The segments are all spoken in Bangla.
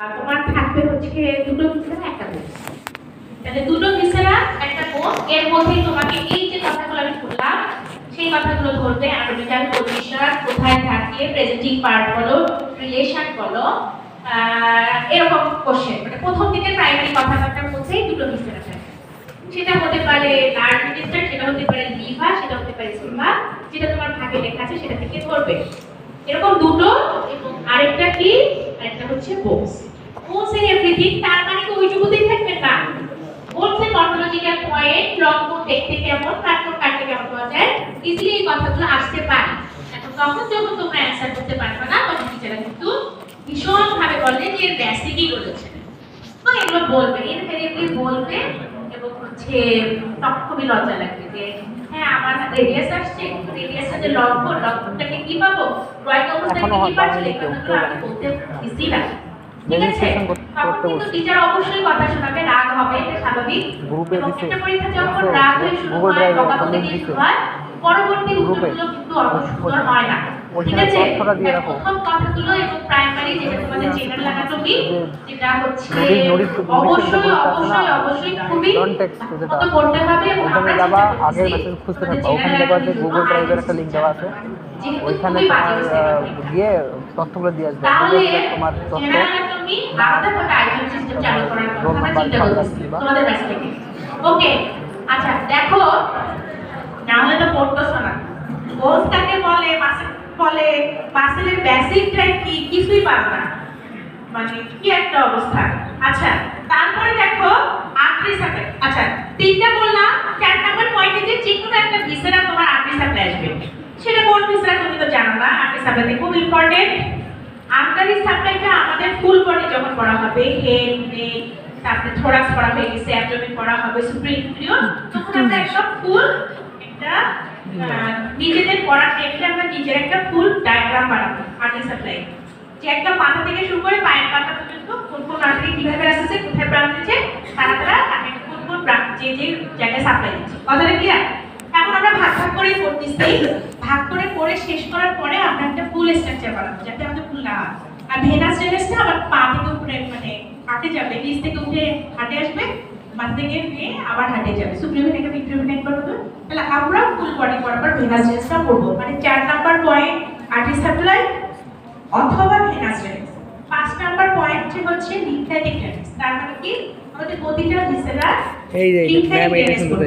তোমার থাকবে হচ্ছে দুটো ভিসেরা একটা কোর্স তাহলে দুটো ভিসেরা একটা কোর্স এর মধ্যেই তোমাকে এই যে কথাগুলো আমি বললাম, সেই কথাগুলো ধরবে অ্যাটোমিক্যাল পজিশন কোথায় থাকে প্রেজেন্টিং পার্ট বলো রিলেশন বলো এরকম কোশ্চেন মানে প্রথম দিকে প্রাইমারি কথাবার্তার মধ্যেই দুটো ভিসেরা থাকে। সেটা হতে পারে লার্জ রেজিস্টার সেটা হতে পারে লিভা সেটা হতে পারে সিম্বা যেটা তোমার ভাগে লেখা আছে সেটা থেকে ধরবে। এরকম দুটো এবং আরেকটা কি? আরেকটা হচ্ছে বোস এর এভরিথিং তার মানে কি ওইটুকুতেই থাকবে? না। বোস এর মর্ফোলজিক্যাল পয়েন্ট লম্বন দেখতে কেমন, তারপর কাটতে কেমন পাওয়া যায়? ইজিলি এই কথাগুলো আসতে পারে। এখন তখন যখন তোমরা অ্যান্সার করতে পারবে না, তখন টিচাররা কিন্তু ভীষণ ভাবে বলবে যে এর বেসিকই বলেছে। তো এগুলো বলবে ইনফেরিবলি বলবে। তখন খুবই লজ্জা যে হ্যাঁ আমার রেডিয়াস আসছে রেডিয়াসের যে লক্ষণ লক্ষণটাকে কি পাবো? ড্রয়িং অবস্থায় কি পাচ্ছি? আমি বলতে ইজি না। ঠিক আছে? Registration তখন কিন্তু টিচার অবশ্যই কথা শোনাবে রাগ হবে এটা স্বাভাবিক। এবং একটা পরীক্ষা যখন রাগ হয়ে শুরু হয় বকাবকি দিয়ে শুরু হয় পরবর্তী উত্তরগুলো কিন্তু অত সুন্দর হয় না। ঠিক আছে। প্রথম কথাগুলো এবং প্রাইমারি যেটা তোমাদের জেনারেল অ্যানাটমি যেটা হচ্ছে অবশ্যই অবশ্যই অবশ্যই খুবই মতো করতে হবে এবং ওখানে আমরা যাবা আগের মেসেজ খুঁজতে থাকবা। ওখানে দেখবা যে গুগল ড্রাইভের একটা লিঙ্ক দেওয়া আছে। ওইখানে তোমার। গিয়ে তথ্যগুলো দিয়ে আসবে। তাহলে তোমার তথ্য। আলাদাভাবে সিস্টেম চালু করার কথা চিন্তা করতেছি তোমাদের কাছ থেকে। ওকে আচ্ছা দেখো না হলে তো পড়তেছো না কোর্স কাকে বলে মাসেল বলে মাসেলের বেসিকটা কি? কিছুই পারো না। মানে কি একটা অবস্থা? আচ্ছা তারপরে দেখো সাপ্লাই আচ্ছা তিনটা বললাম চার নাম্বার পয়েন্টে যে যে কোনো একটা ভিসেরা তোমার আটরি সাপ্লাই আসবে। সেটা কোন ভিসেরা তুমি তো জানো না আটরি সাপ্লাইতে খুব ইম্পর্টেন্ট আটরি সাপ্লাইটা আমাদের ফুল বডি যখন করা হবে হেড নেক তারপরে থোরাক্স করা হয়ে গেছে অ্যাবডোমেন করা হবে সুপ্রিম তখন আমরা একদম ফুল একটা নিজেদের পড়ার টেবিলে আমরা নিজের একটা ফুল ডায়াগ্রাম বানাবো আর্টারি সাপ্লাই যে একটা মাথা থেকে শুরু করে পায়ের পাতা পর্যন্ত কোন কোন আর্টারি কীভাবে আসছে, কোথায় ব্রাঞ্চ দিচ্ছে, তারা তারা আগে কোন কোন ব্রাঞ্চ যে যে জায়গায় সাপ্লাই দিচ্ছে। কথাটা ক্লিয়ার এখন আমরা ভাগ ভাগ করে করতেছি। ভাগ করে করে শেষ করার পরে আমরা একটা ফুল স্ট্রাকচার বানাবো, যাতে আমাদের ফুল না আর ভেনাস ড্রেনেসটা আবার পা থেকে উপরে মানে হাঁটে যাবে, নিচ থেকে উঠে হাঁটে আসবে। আবার হাঁটে যাবে। তাহলে আমরা ফুল বডি পর ভেনাস ড্রেনেসটা করব। মানে চার নাম্বার পয়েন্ট আর্টিস সাপ্লাই অথবা ভেনাস ড্রেনেস পাঁচ নাম্বার পয়েন্ট হচ্ছে লিম্ফ্যাটিক ড্রেনেস তার মানে কি? আমাদের প্রতিটা ভিসেরা এই যে ম্যাম এটা শুনতে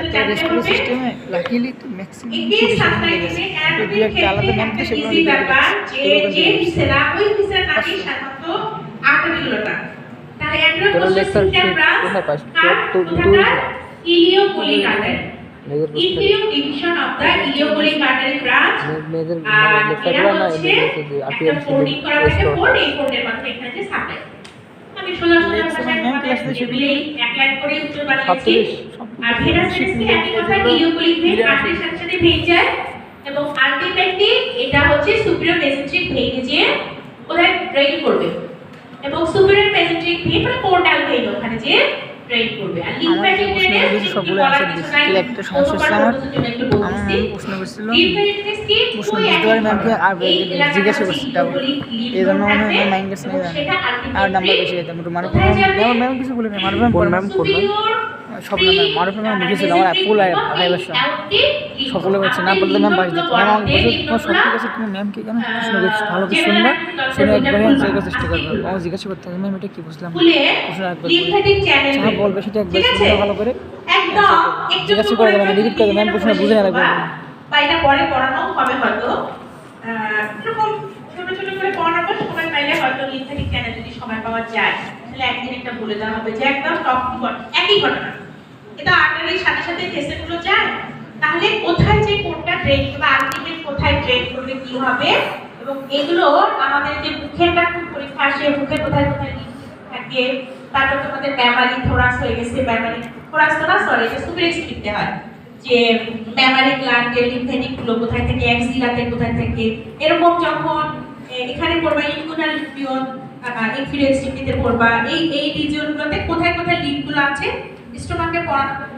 একটা রেসপিরেটরি সিস্টেমে লাকিলি তো ম্যাক্সিমাম গেছে একটা আলাদা নাম তো সেগুলো division of the ileocolic artery branch লেখাগুলো এরা হচ্ছে যে একটা আপিয়ার করা থাকে ফোল্ড এই মাধ্যমে এখানে যে সাপ্লাই এবং আলটিমেটলি এটা হচ্ছে সুপিরিয়র মেসেন্ট্রিক ভেইনে যে ওদের ড্রেন করবে। এবং সুপিরিয়র মেসেন্ট্রিক ভেন মানে পোর্টাল ভেন ওখানে যে সবগুলো answer দিচ্ছি। একটা সমস্যা হচ্ছে আমার। আমার ম্যাম প্রশ্ন করছিল। প্রশ্ন বুঝতে পারি ম্যামকে আর জিজ্ঞাসা করছি ডাউট এই জন্য মনে হয় মাইন্ড গেছে আর নাম্বার বেশি যেতাম ম্যাম ম্যাম কিছু বলে ম্যাম ম্যাম কোন ম্যাম কোন ম্যাম সব না ম্যাম মারুফ ম্যাম লিখেছিল আমার ফুল ভার্সন সকলে বলছে না বললে ম্যাম বাস দিত। ম্যাম আমাকে বলছে তোমার সব ঠিক আছে তুমি ম্যাম কি কেন প্রশ্ন ভালো করে শুনবা শুনে একবারে করার চেষ্টা করবে। ও জিজ্ঞাসা করতে হবে ম্যাম এটা কি বুঝলাম? না প্রশ্ন একবার বলবে যা বলবে সেটা একবার শুনবে ভালো করে। জিজ্ঞাসা করে দেবে রিপিট করে ম্যাম প্রশ্ন বুঝে না রাখবে বা এটা পরে পড়ানো হবে হয়তো। এরকম ছোট ছোট করে পড়ানোর সময় পাইলে হয়তো লিম্ফ্যাটিক চ্যানেল যদি সময় পাওয়া যায় তাহলে একদিন একটা বলে দেওয়া হবে যে একদম টপ টু একই ঘটনা। এটা আর্টারির সাথে সাথে ভেসেলগুলো যায়, তাহলে কোথায় যে কোনটা ড্রেন বা আলটিমেট কোথায় ড্রেন করলে কি হবে? এবং এগুলো আমাদের যে মুখের একটা পরীক্ষা আসে মুখে কোথায় কোথায় থাকে, তারপর তোমাদের মেমারি থোরাস হয়ে গেছে মেমারি থোরাস তো না সরি এটা লিখতে হয়, যে মেমারি গ্ল্যান্ডের লিম্ফেটিকগুলো কোথায় থেকে এক্সিলাতে কোথায় থেকে, এরকম যখন এখানে পড়বা ইনগুনাল লিপিয়ন ইনফিরিয়র এক্সট্রিমিটিতে পড়বা, এই এই রিজিয়নগুলোতে কোথায় কোথায় লিম্ফগুলো আছে স্টোমাকে পড়ানো